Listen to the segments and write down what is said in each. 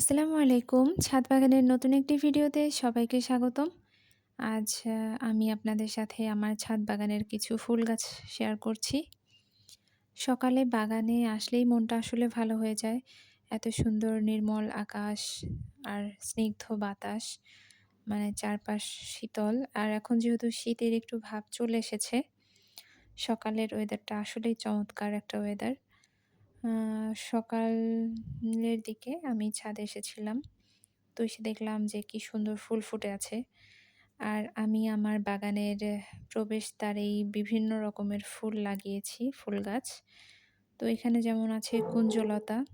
আসসালামু আলাইকুম। ছাদ বাগানের নতুন একটি ভিডিওতে সবাইকে স্বাগতম। আজ আমি আপনাদের সাথে আমার ছাদ বাগানের কিছু ফুল গাছ শেয়ার করছি। সকালে বাগানে আসলেই মনটা আসলে ভালো হয়ে যায়। এত সুন্দর নির্মল আকাশ আর স্নিগ্ধ বাতাস মানে চারপাশ শীতল। আর এখন যেহেতু শীতের একটু ভাব চলে এসেছে, সকালের ওয়েদারটা আসলেই চমৎকার একটা ওয়েদার সকালের দিকে আমি ছাদে এসেছিলাম। তো এসে দেখলাম যে কি সুন্দর ফুল ফুটে আছে। আর আমি আমার বাগানের প্রবেশ প্রবেশদ্বারেই বিভিন্ন রকমের ফুল লাগিয়েছি, ফুল গাছ। তো এখানে যেমন আছে কুঞ্জলতা,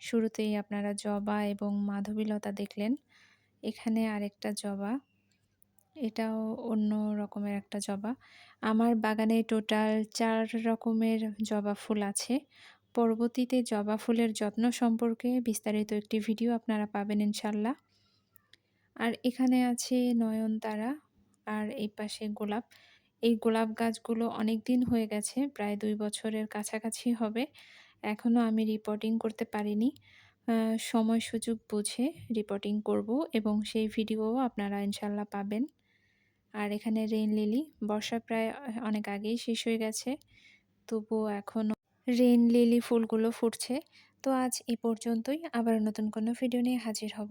শুরুতেই আপনারা জবা এবং মাধবীলতা দেখলেন। এখানে আরেকটা জবা, এটাও অন্য রকমের একটা জবা। আমার বাগানে টোটাল চার রকমের জবা ফুল আছে। পরবর্তীতে জবা ফুলের যত্ন সম্পর্কে বিস্তারিত একটি ভিডিও আপনারা পাবেন ইনশাল্লাহ আর এখানে আছে নয়নতারা আর এই পাশে গোলাপ। এই গোলাপ গাছগুলো অনেক দিন হয়ে গেছে, প্রায় দুই বছরের কাছাকাছি হবে। এখনও আমি রিপোর্টিং করতে পারিনি। সময় সুযোগ বুঝে রিপোর্টিং করব এবং সেই ভিডিও আপনারা ইনশাল্লাহ পাবেন। আর এখানে রেইন লিলি বর্ষা প্রায় অনেক আগেই শেষ হয়ে গেছে, তবুও এখনও রেইন লিলি ফুলগুলো ফুটছে। তো আজ এ পর্যন্তই। আবার নতুন কোনো ভিডিও নিয়ে হাজির হব।